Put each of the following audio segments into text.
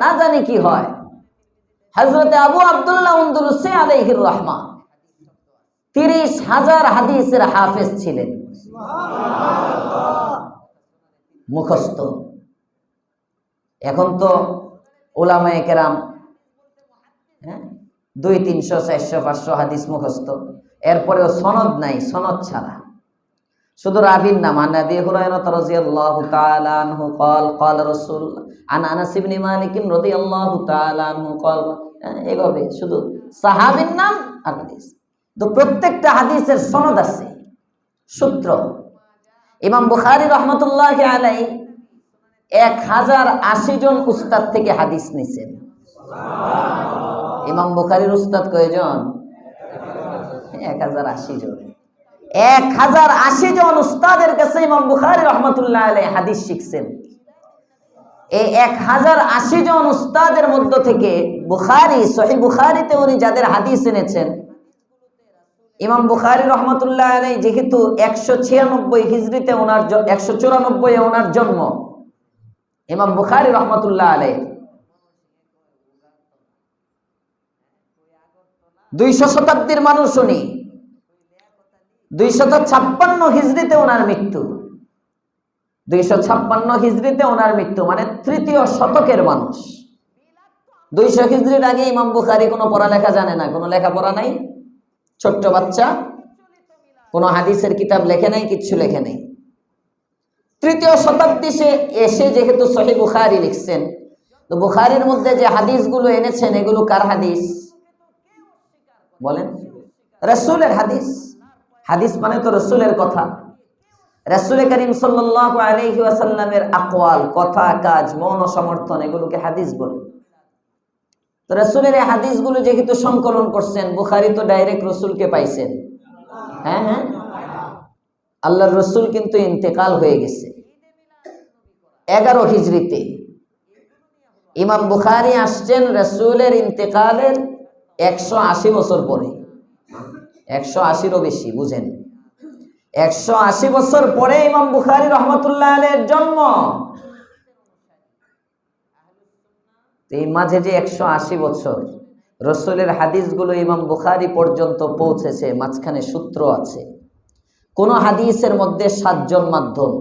না জানি কি হয়। হজরতে আবু আবদুল্লাহ রহমান তিরিশ হাজার হাদিসের হাফেজ ছিলেন। মুখস্থ। এখন তো ওলামায়ে কেরাম হ্যাঁ দুই, তিনশো, চারশো, পাঁচশো হাদিস মুখস্থ। এরপরেও সনদ নাই, সনদ ছাড়া। শুধু রাবির নাম আন আবি হুরায়রা রাদিয়াল্লাহু তাআলা আনহু قال قال রাসূল আন আনাস ইবনে মালিক রাদিয়াল্লাহু তাআলা আনহু قال হ্যাঁ, এভাবে শুধু সাহাবীর নাম আর হাদিস তো প্রত্যেকটা হাদিসের সনদ আছে সূত্র ইমাম বুখারী রহমতুল্লাহ আলাই এক হাজার আশি জন উস্তাদ থেকে হাদিস নিছেন ইমাম বুখারীর উস্তাদ কয়জন এক হাজার আশি জন এক হাজার আশি জন উস্তাদের কাছে ইমাম বুখারী রহমতুল্লাহ আলাই হাদিস শিখছেন। এই এক হাজার আশি জন উস্তাদের মধ্য থেকে বুখারি সহি বুখারিতে উনি যাদের হাদিস এনেছেন, ইমাম বুখারি রহমতুল্লাহ আলাই যেহেতু একশো ছিয়ানব্বই হিজড়িতে ওনার একশো চুরানব্বই ওনার জন্ম, ইমাম বুখারি রহমতুল্লাহ আলাই দুইশো শতাব্দীর মানুষ উনি। দুইশত ছাপ্পান্ন হিজড়িতে ওনার মৃত্যু। দুইশো ছাপ্পান্ন হিজড়িতে ওনার মৃত্যু মানে তৃতীয় শতকের মানুষ। দুইশো হিজড়ির আগে ইমাম বুখারি কোনো পড়ালেখা জানে না, কোনো লেখাপড়া নাই। ছোট্ট বাচ্চা, কোনো হাদিসের কিতাব লেখে নাই, কিচ্ছু লেখে নেই। তৃতীয় শতাব্দী সে এসে যেহেতু সহি বুখারি লিখছেন, তো বুখারির মধ্যে যে হাদিসগুলো এনেছেন, এগুলো কার হাদিস? বলেন। রসুলের হাদিস। হাদিস মানে তো রসুলের কথা। রসুল করিম সাল্লাহ আলহি আকওয়াল, কথা, কাজ, মৌন সমর্থন এগুলোকে হাদিস বলে। তো রসুলের এই হাদিসগুলো যেহেতু সংকলন করছেন, বুখারি তো ডাইরেক্ট রসুলকে পাইছেন। হ্যাঁ হ্যাঁ। আল্লাহর রসুল কিন্তু ইন্তেকাল হয়ে গেছে। এগারো হিজড়িতে ইমাম বুখারি আসছেন রসুলের ইন্তেকালের একশো আশি বছর পরে। একশো আশিরও বেশি, বুঝেন। একশো আশি বছর পরে ইমাম বুখারি রহমতুল্লাহ আলের জন্ম। এই মাঝে যে একশো আশি বছর, রসুলের হাদিসগুলো ইমাম বুখারি পর্যন্ত পৌঁছেছে, মাঝখানে সূত্র আছে। কোন হাদিসের মধ্যে সাতজন মাধ্যম,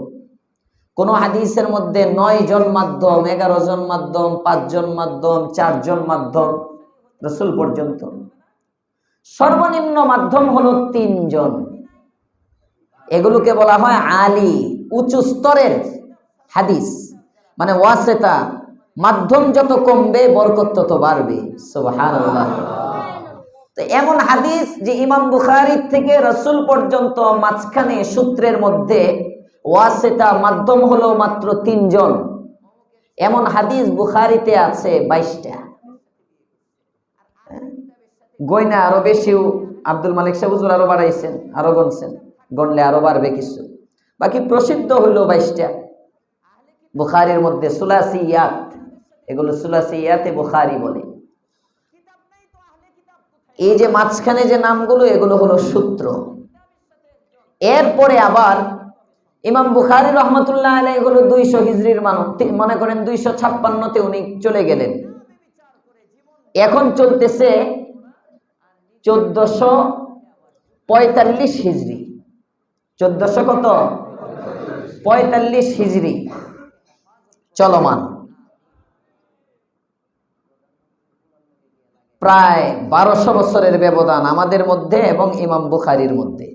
কোন হাদিসের মধ্যে নয় জন মাধ্যম এগারো জন মাধ্যম, পাঁচজন মাধ্যম, চারজন মাধ্যম, রসুল পর্যন্ত। সর্বনিম্ন মাধ্যম হলো তিনজন। এগুলোকে বলা হয় আলী, উঁচু স্তরের হাদিস। মানে ওয়াসেতা, মাধ্যম যত কমবে, বরকত তত বাড়বে। তো এমন হাদিস যে ইমাম বুখারির থেকে রসুল পর্যন্ত মাঝখানে সূত্রের মধ্যে ওয়াসেতা মাধ্যম হলো মাত্র তিনজন। এমন হাদিস বুখারিতে আছে বাইশটা। গয়না আরও বেশিও আব্দুল মালিক সাহুজুর আরও বাড়াইছেন, আরও গনছেন। গনলে আরও বাড়বে কিছু। বাকি প্রসিদ্ধ হইল বাইশটা। বুখারির মধ্যে সুলাসি ইয়াত, এগুলো সুলাসি ইয়াতে বুখারি বলে। এই যে মাঝখানে যে নামগুলো, এগুলো হলো সূত্র। এরপরে আবার ইমাম বুখারি রহমতুল্লাহ আলাই এগুলো দুইশো হিজড়ির মানুষ। মনে করেন দুইশো ছাপ্পান্নতে উনি চলে গেলেন। এখন চলতেছে চোদ্দশো পঁয়তাল্লিশ হিজড়ি চোদ্দশো কত? পঁয়তাল্লিশ হিজড়ি চলমান। প্রায় বারোশো বছরের ব্যবধান আমাদের মধ্যে এবং ইমাম বুখারির মধ্যে।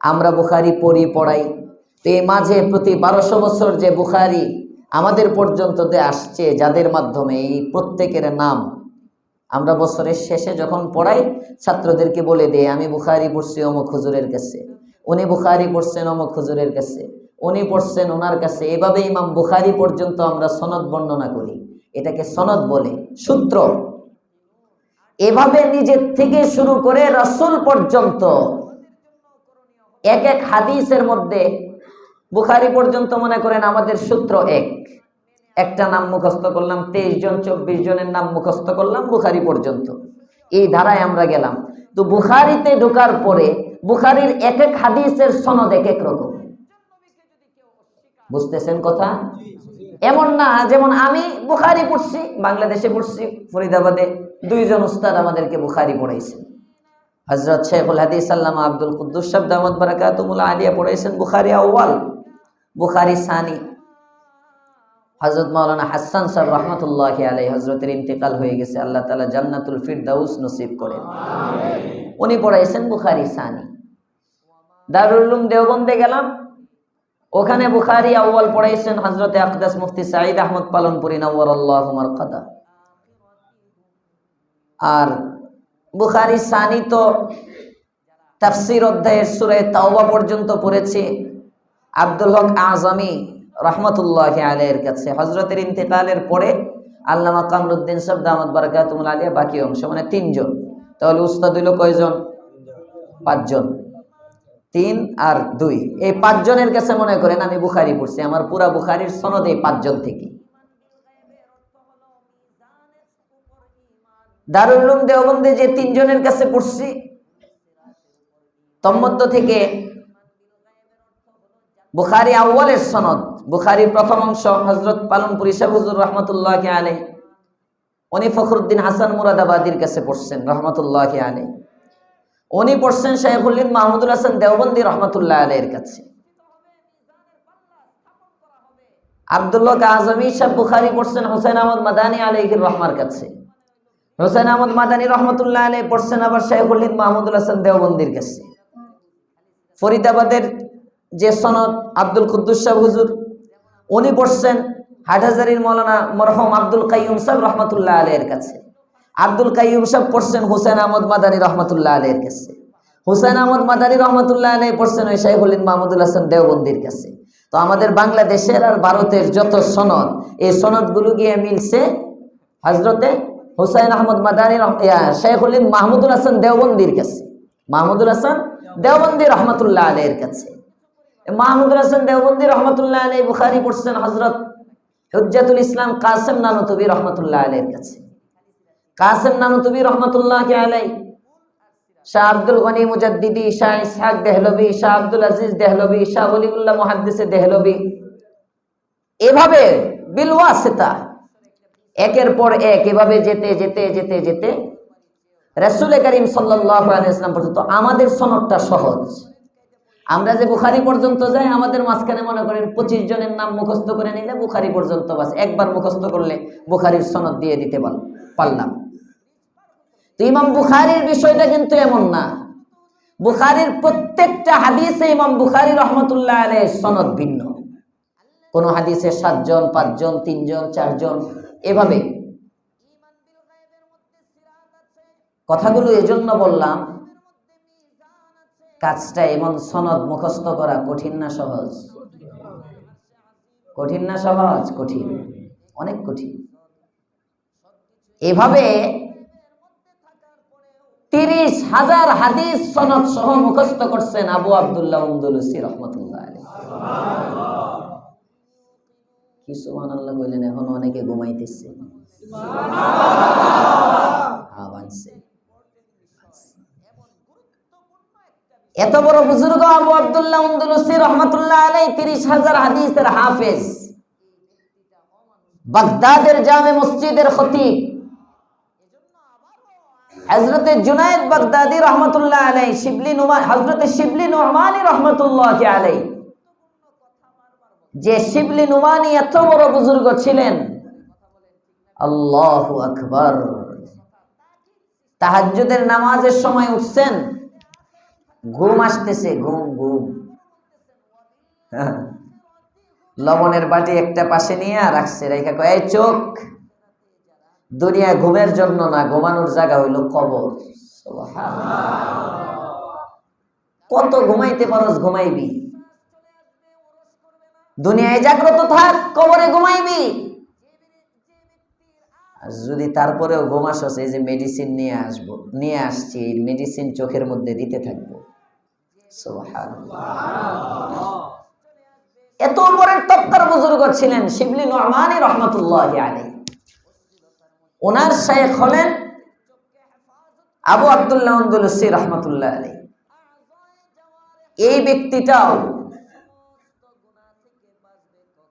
আমরা বুখারি পড়ি, পড়াই। তো এই মাঝে প্রতি বারোশো বছর যে বুখারি আমাদের পর্যন্ত আসছে, যাদের মাধ্যমে এই প্রত্যেকের নাম আমরা বছরের শেষে যখন পড়াই, ছাত্রদেরকে বলে দেয় আমি বুখারি পড়ছি অমুক হুজুরের কাছে, উনি বুখারি পড়ছেন অমুক হুজুরের কাছে, উনি পড়ছেন ওনার কাছে। এভাবে ইমাম বুখারি পর্যন্ত আমরা সনদ বর্ণনা করি। এটাকে সনদ বলে সূত্র। এভাবে নিজের থেকে শুরু করে রসুল পর্যন্ত এক এক হাদিসের মধ্যে বুখারি পর্যন্ত মনে করেন আমাদের সূত্র এক। একটা নাম মুখস্থ করলাম, তেইশ জন, চব্বিশ জনের নাম মুখস্থ করলাম বুখারি পর্যন্ত। এই ধারায় আমরা গেলাম। তো বুখারিতে ঢোকার পরে বুখারির এক এক হাদিসের সনদ এক এক রকম। বুঝতেছেন কথা? এমন না, যেমন আমি বুখারি পড়ছি, বাংলাদেশে পড়ছি, ফরিদাবাদে দুইজন উস্তাদ আমাদেরকে বুখারি পড়াইছেন। হজরত শেখুল হাদিস আল্লামা আব্দুল কুদ্দুস সাহেব দামদ বারাকাতুমুল্লাহ আলিয়া পড়াইছেন বুখারি আউয়াল। বুখারি সানি হজরত মাওলানা হাসান সাহেব রহমতুল্লাহ আলাই হজরতের ইন্তেকাল হয়ে গেছে, আল্লাহ তালা জান্নাতুল ফিরদাউস নসিব করেন। উনি পড়াইছেন বুখারি সানি। দারুলুম দেওবন্দে গেলাম। ওখানে বুখারি আউ্বাল পড়াইছেন হজরতে আকদাস মুফতি সাঈদ আহমদ পালনপুরি নওয়ার আল্লাহ কাদা আর বুখারি সানি তো তাফসির অধ্যায়ের সুরে তাওবা পর্যন্ত পড়েছি। আব্দুল হক আজমি রহমতুল্লাহ আলের কাছে। হজরতের ইন্তেকালের পরে আল্লামা কামরুদ্দিন শব্দ আহমদ বারকাতুল আলিয়া বাকি অংশ মানে তিনজন। তাহলে উস্তাদ হইল কয়জন? পাঁচজন। তিন আর দুই। এই পাঁচজনের কাছে মনে করেন আমি বুখারি পড়ছি, আমার পুরা বুখারির সনদ এই পাঁচজন থেকে দারুল উলুম দেওবন্দে যে তিনজনের কাছে পড়ছি তন্মধ্য থেকে বুখারি আউ্বালের সনদ, বুখারির প্রথম অংশ হজরত পালনপুরি শাহুজুর রহমতুল্লাহ আলে উনি ফখরুদ্দিন হাসান মুরাদাবাদীর কাছে পড়ছেন রহমতুল্লাহ আলে উনি পড়ছেন শাইখুল্লিন মাহমুদুল হাসান দেওবন্দি রহমতুল্লাহ আলের কাছে। আবদুল্লাহ আজমি সাহ বুখারি পড়ছেন হোসেন আহমদ মাদানী আলহির রহমার কাছে। হোসেন আহমদ মাদানী রহমতুল্লাহ আলী পড়ছেন আবার শাইখুল্লিন মাহমুদুল হাসান দেওবন্দির কাছে। ফরিদাবাদের যে সনদ আব্দুল কুদ্দুস সাহ হুজুর, উনি পড়ছেন হাটহাজারির মৌলানা মরহম আব্দুল কাইয়ুম সাহেব রহমতুল্লাহ আলের কাছে। আব্দুল কাইয়ুম সাহেব পড়ছেন হুসেন আহমদ মাদানী রহমতুল্লাহ আলের কাছে। হুসেন আহমদ মাদানী রহমতুল্লাহ আলী পড়ছেন ওই শাইখুলিন মাহমুদুল হাসান দেওবন্দির কাছে। তো আমাদের বাংলাদেশের আর ভারতের যত সনদ, এই সনদগুলো গিয়ে মিলছে হজরতে হুসাইন আহমদ মাদানী শেখুলিন মাহমুদুল হাসান দেওবন্দির কাছে। মাহমুদুল হাসান দেওবন্দি রহমতুল্লাহ আলের কাছে। মাহমুদুল হাসান দেওবন্দি রহমতুল্লাহ আলী বুখারি পড়ছেন হজরত হুজ্জাতুল ইসলাম কাসেম নানুতবি রহমতুল্লাহ আলের কাছে। কাসেম নানুতবি রহমতুল্লাহ আলাই শাহ আব্দুল গনি মুজাদ্দিদি, শাহ ইসহাক দেহলবি শাহ আব্দুল আজিজ দেহলবি শাহ অলিউল্লাহ মুহাদ্দিসে দেহলবি এভাবে বিলওয়াসিতা, একের পর এক এভাবে যেতে যেতে যেতে যেতে রাসূল করিম আলাইহি ইসলাম পর্যন্ত আমাদের সনদটা সহজ। আমরা যে বুখারি পর্যন্ত যাই, আমাদের মাঝখানে মনে করেন পঁচিশ জনের নাম মুখস্থ করে নিলে বুখারি পর্যন্ত বাস। একবার মুখস্থ করলে বুখারির সনদ দিয়ে দিতে পার- পারলাম। তো ইমাম বুখারির বিষয়টা কিন্তু এমন না। বুখারির প্রত্যেকটা হাদিসে ইমাম বুখারি রহমতুল্লাহ আলের সনদ ভিন্ন। কোন হাদিসে সাতজন, পাঁচজন, তিনজন, চারজন, এভাবে। কথাগুলো এজন্য বললাম কাজটা এমন সনদ মুখস্থ করা কঠিন না সহজ। কঠিন না সহজ কঠিন অনেক কঠিন। এভাবে তিরিশ হাজার হাদিস সনদ সহ মুখস্থ করছেন আবু আবদুল্লাহ উমদুলসি রহমতুল্লাহ আলাইহি। কি সুবহান বললেন এখন অনেকে ঘুমাইতেছে। হ্যাঁ, এত বড় বুজুর্গ আবু আবদুল্লাহ উন্দুলসি রহমতুল্লাহ আলাই তিরিশ হাজার হাদিসের হাফেজ। বাগদাদের জামে মসজিদের খতিব। হজরতে জুনায়দ বাগদাদি রহমতুল্লাহ আলাই শিবলি নুমা হজরতে শিবলি নুমানি রহমতুল্লাহ আলাই যে শিবলি নুমানি এত বড় বুজুর্গ ছিলেন। আল্লাহ আকবর। তাহাজ্জুদের নামাজের সময় উঠছেন। ঘুম আসতেছে, ঘুম ঘুম। লবণের বাটি একটা পাশে নিয়ে রাখছে, রেখা কয়, "এই চোখ, দুনিয়া ঘুমের জন্য না, ঘুমানোর জায়গা হইল কবর কত ঘুমাইতে পারস, ঘুমাইবি দুনিয়ায় জাগ্রত থাক, কবরে ঘুমাইবি যদি তারপরেও ঘুম আসস, এই যে মেডিসিন নিয়ে আসব, নিয়ে আসছি, এই মেডিসিন চোখের মধ্যে দিতে থাকব। এত উপরের তপ্তার বুজুর্গ ছিলেন শিবলি নরমানি রহমতুল্লাহ আলী ওনার শেখ হলেন আবু আবদুল্লাহ আন্দুলসি রহমতুল্লাহ আলী এই ব্যক্তিটাও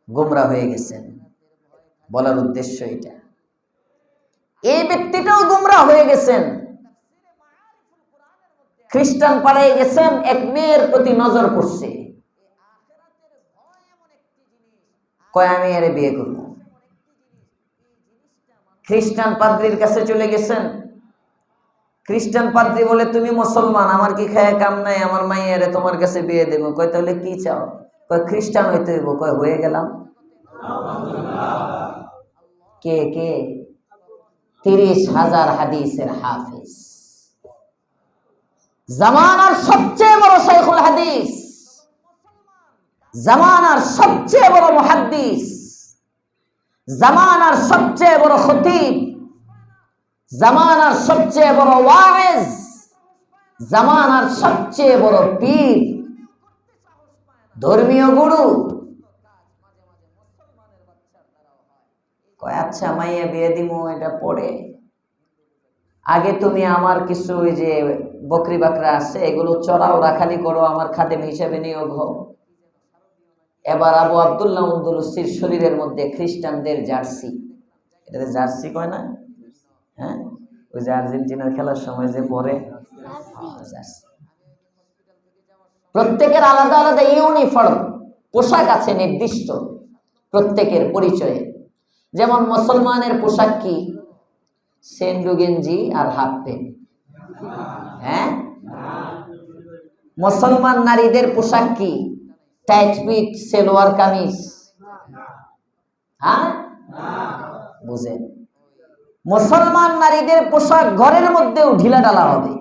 গুমরা হয়ে গেছেন। বলার উদ্দেশ্য এটা। এই ব্যক্তিটাও গুমরা হয়ে গেছেন। খ্রিস্টান পাড়ায় গেছেন, এক মেয়ের প্রতি নজর পড়ছে। কয়, আমি এর বিয়ে করব। খ্রিস্টান পাদ্রির কাছে চলে গেছেন। খ্রিস্টান পাদ্রি বলে, তুমি মুসলমান, আমার কি খায় কাম নাই? আমার মাইয়ারে তোমার কাছে বিয়ে দেবো। কয়, তাহলে কি চাও? কয়, খ্রিস্টান হইতে হইব। কয়, হয়ে গেলাম। কে কে? তিরিশ হাজার হাদিসের হাফিজ। জামানার সবচেয়ে বড় শেখুল হাদিস। জামানার সবচেয়ে বড় মুহাদ্দিস। জামানার সবচেয়ে বড় খতিব। জামানার সবচেয়ে বড় ওয়াইজ জামানার সবচেয়ে বড় পীর। ধর্মীয় গুরু। কয় আচ্ছা মাইয়া বিয়ে দিমু, এটা পড়ে আগে তুমি আমার কিছু ওই যে বকরি বাকরা আছে, এগুলো চড়াও, রাখালি করো, আমার খাদেম হিসেবে নিয়োগ হও। এবার আবু আবদুল্লাহ উন্দুলসির শরীরের মধ্যে খ্রিস্টানদের জার্সি। এটাতে জার্সি কয় না? হ্যাঁ? ওই যে আর্জেন্টিনার খেলার সময় যে পরে? জার্সি। প্রত্যেকের আলাদা আলাদা ইউনিফর্ম, পোশাক আছে নির্দিষ্ট প্রত্যেকের পরিচয়ে। যেমন মুসলমানের পোশাক কি? সেন্ডু গেঞ্জি আর হাফ প্যান্ট হ্যাঁ? মুসলমান নারীদের পোশাক কি? Tight fit salwar kameez? হ্যাঁ? বুঝেন। মুসলমান নারীদের পোশাক ঘরের মধ্যেও ঢিলা ডালা হবে।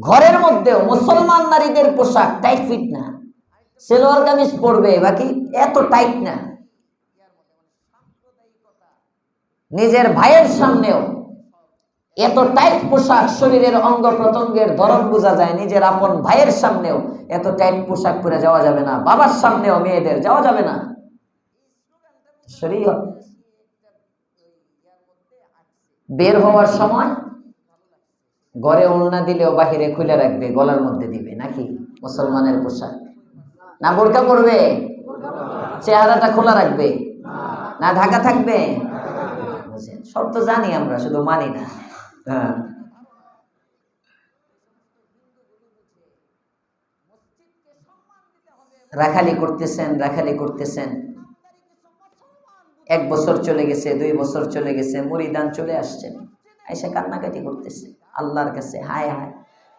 ঘরের মধ্যেও মুসলমান নারীদের পোশাক টাইট ফিট না। সেলোয়ার কামিজ পরবে, বাকি এত টাইট না। নিজের ভাইয়ের সামনেও এত টাইট পোশাক শরীরের অঙ্গ প্রত্যঙ্গের ধরন বোঝা যায়, নিজের আপন ভাইয়ের সামনেও এত টাইট পোশাক পরে যাওয়া যাবে না, বাবার সামনেও মেয়েদের যাওয়া যাবে না। বের হওয়ার সময় ঘরে উলনা দিলেও বাহিরে খুলে রাখবে, গলার মধ্যে দিবে, নাকি মুসলমানের পোশাক? না বোরকা পরবে? চেহারাটা খোলা রাখবে? না ঢাকা থাকবে? বুঝেন? সব তো জানি আমরা, শুধু মানি না। হ্যাঁ। রাখালি করতেছেন রাখালি করতেছেন। এক বছর চলে গেছে, দুই বছর চলে গেছে, মরিদান চলে আসছেন এসে কান্নাকাটি করতেছে, আল্লাহর কাছে, হায় হায়।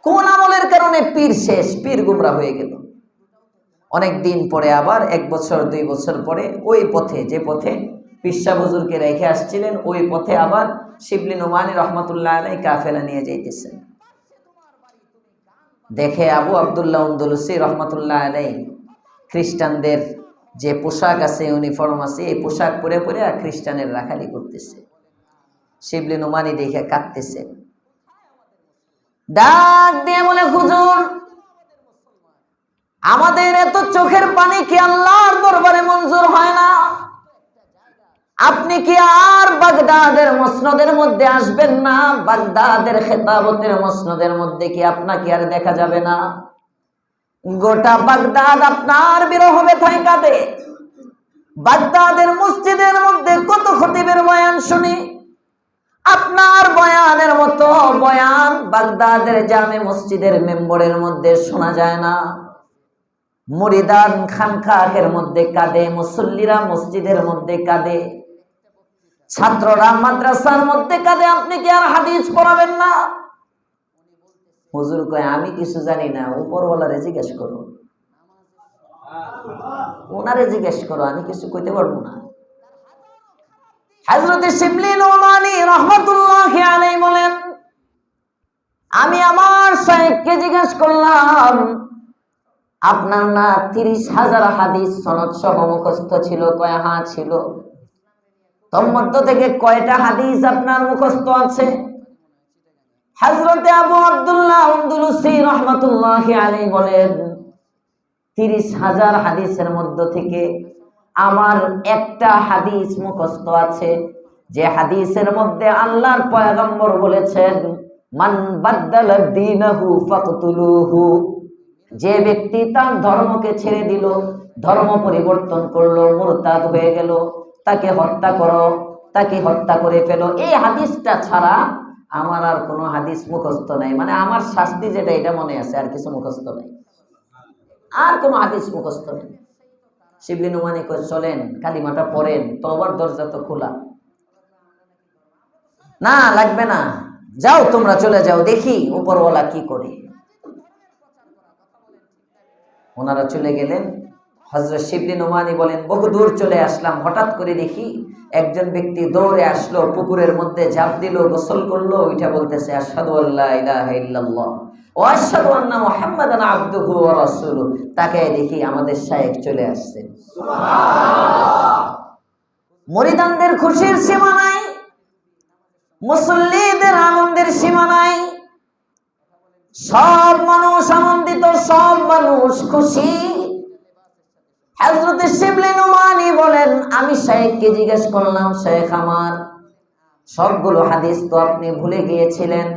কোন আমলের কারণে পীর শেষ? পীর গুমরা হয়ে গেল। অনেক দিন পরে আবার, এক বছর, দুই বছর পরে ওই পথে, যে পথে পিসা বুজুরকে রেখে আসছিলেন, ওই পথে আবার শিবলি নুমানি রহমতুল্লাহ আলাই কাফেলা নিয়ে যাইতেছেন। দেখে আবু আবদুল্লাহ উন্দুলসি রহমতুল্লাহ আলাই খ্রিস্টানদের যে পোশাক আছে ইউনিফর্ম আছে, এই পোশাক পরে পরে আর খ্রিস্টানের রাখালি করতেছে। শিবলি নুমানি দেখে কাঁদতেছে। ডাক দিয়ে বলে, হুজুর, আমাদের এত চোখের পানি কি আল্লাহর দরবারে মঞ্জুর হয় না? আপনি কি আর বাগদাদের মসনদের মধ্যে আসবেন না? বাগদাদের খেতাবতের মসনদের মধ্যে কি আপনাকে আর দেখা যাবে না? গোটা বাগদাদ আপনার বিরহ ব্যথায় কাঁদে। বাগদাদের মসজিদের মধ্যে কত খতিবের বয়ান শুনি? আপনার বয়ানের মতো বয়ান বাগদাদের জামে মসজিদের মেম্বরের মধ্যে শোনা যায় না। মরিদান খানখাহের মধ্যে কাঁদে, মুসল্লিরা মসজিদের মধ্যে কাঁদে। ছাত্ররা মাদ্রাসার মধ্যে কাঁদে, আপনি কি আর হাদিস পড়াবেন না? হুজুর কয়, আমি কিছু জানি না, উপরওয়ালারে জিজ্ঞেস করো। ওনারে জিজ্ঞেস করো, আমি কিছু কইতে পারব না। হাজরতে শিবলি নোমানি রহমতুল্লাহ আলাই বলেন, আমি আমার সাহেবকে জিজ্ঞেস করলাম, আপনার না তিরিশ হাজার হাদিস সনদ সহ মুখস্থ ছিল? কয় হা ছিল। তোর থেকে কয়টা হাদিস আপনার মুখস্থ আছে? হাজরতে আবু আব্দুল্লাহ আব্দুলসি রহমতুল্লাহ আলী বলেন, তিরিশ হাজার হাদিসের মধ্য থেকে আমার একটা হাদিস মুখস্থ আছে। যে হাদিসের মধ্যে আল্লাহর পয়গম্বর বলেছেন, মান বাদ্দাল দীনাহু ফাকতুলুহু। যে ব্যক্তি তার ধর্মকে ছেড়ে দিল, ধর্ম পরিবর্তন করল, মুরতাদ হয়ে গেল তাকে হত্যা করো, তাকে হত্যা করে ফেলো। এই হাদিসটা ছাড়া আমার আর কোনো হাদিস মুখস্থ নাই। মানে আমার শাস্তি যেটা, এটা মনে আছে, আর কিছু মুখস্থ নাই। আর কোনো হাদিস মুখস্থ নেই। শিবলি নুমানি করে চলেন, কালিমাটা পড়েন তবার দরজা তো খোলা। না, লাগবে না। যাও, তোমরা চলে যাও, দেখি উপরওয়ালা কি করে। ওনারা চলে গেলেন। হজরত শিবলি নোমানি বলেন, বহু দূর চলে আসলাম। হঠাৎ করে দেখি একজন ব্যক্তি দৌড়ে আসলো, পুকুরের মধ্যে ঝাঁপ দিল, গোসল করল ওইটা বলতেছে তাকে দেখি আমাদের শায়েখ চলে আসছেন মরিদানদের খুশির সীমা নাই, মুসল্লিদের আনন্দের সীমা নাই। সব মানুষ আনন্দিত, সব মানুষ খুশি। হজরত শিবলি নুমানি বলেন, আমি শেখকে জিজ্ঞেস করলাম শেখ আমার, সবগুলো হাদিস তো আপনি ভুলে গিয়েছিলেন।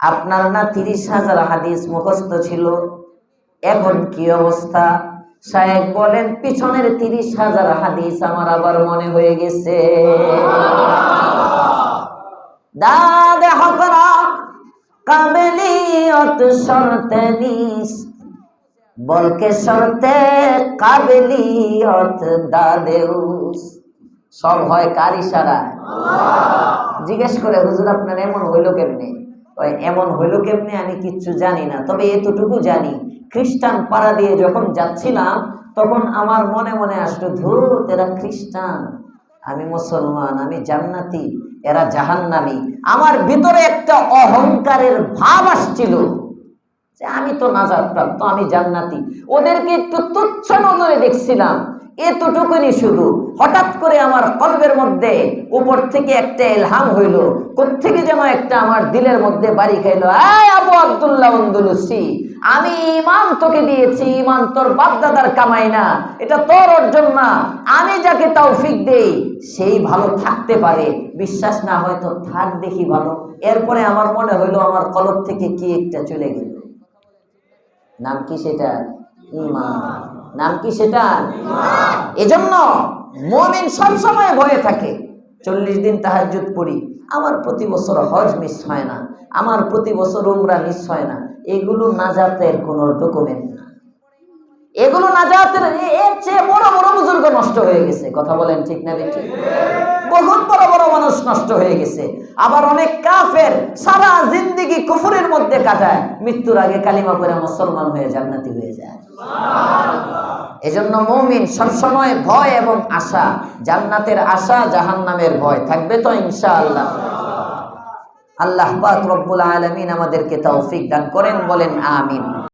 আপনার না তিরিশ হাজার হাদিস মুখস্থ ছিল। এখন কি অবস্থা? শায়েক বলেন, পিছনের তিরিশ হাজার হাদিস আমার আবার মনে হয়ে গেছে। দাদে হকরা কাবেলিয়ত শর্তে নিস বলকে শর্তে কাবেলিয়ত দাদেউস সব হয় কার ইশারায় জিজ্ঞেস করে হুজুর আপনার এমন হইল কেমনে? ওই এমন হইল কেমনে আমি কিচ্ছু জানি না। তবে এতটুকু জানি খ্রিস্টান পাড়া দিয়ে যখন যাচ্ছিলাম তখন আমার মনে মনে আসলো ধুত এরা খ্রিস্টান। আমি মুসলমান আমি জান্নাতি এরা জাহান্নামি। আমার ভিতরে একটা অহংকারের ভাব আসছিল। আমি তো নাজাদ প্রাপ্ত আমি জান্নাতি। ওদেরকে একটু তুচ্ছ নজরে দেখছিলাম। এতটুকুনি শুধু। হঠাৎ করে আমার কলবের মধ্যে উপর থেকে একটা এলহাম হইল। কোত্থেকে যেন একটা আমার দিলের মধ্যে বাড়ি খাইলো। আবু আব্দুল্লাহ অন্দুলুসি, আমি ইমান তোকে দিয়েছি ইমান তোর বাপদাদার কামাই না। এটা তোর অর্জন না। আমি যাকে তৌফিক দেই, সেই ভালো থাকতে পারে। বিশ্বাস না হয়তো থাক দেখি ভালো। এরপরে আমার মনে হইল আমার কলব থেকে কি একটা চলে গেল। নাম কি সেটা? ইমান নাম কি সেটা? এজন্য মমিন সবসময় ভয়ে থাকে। চল্লিশ দিন তাহাজ্জুদ পড়ি, আমার প্রতি বছর হজ মিস হয় না, আমার প্রতি বছর উমরা মিস হয় না, এগুলো না যাতের কোনো ডকুমেন্ট এগুলো নাজাতের এ- এর চেয়ে বড় বড় বুজুর্গ নষ্ট হয়ে গেছে। কথা বলেন ঠিক না ঠিক? বহুত বড় বড় মানুষ নষ্ট হয়ে গেছে। আবার অনেক কাফের সারা জিন্দিগি কুফুরের মধ্যে কাটায়। মৃত্যুর আগে কালিমা পরে মুসলমান হয়ে জান্নাতি হয়ে যায়। এজন্য মৌমিন সবসময় ভয় এবং আশা, জান্নাতের আশা জাহান্নামের ভয়। থাকবে তো ইনশাআল্লাহ। আল্লাহ পাক রব্বুল আলামিন আমাদেরকে তৌফিক দান করেন, বলেন আমিন।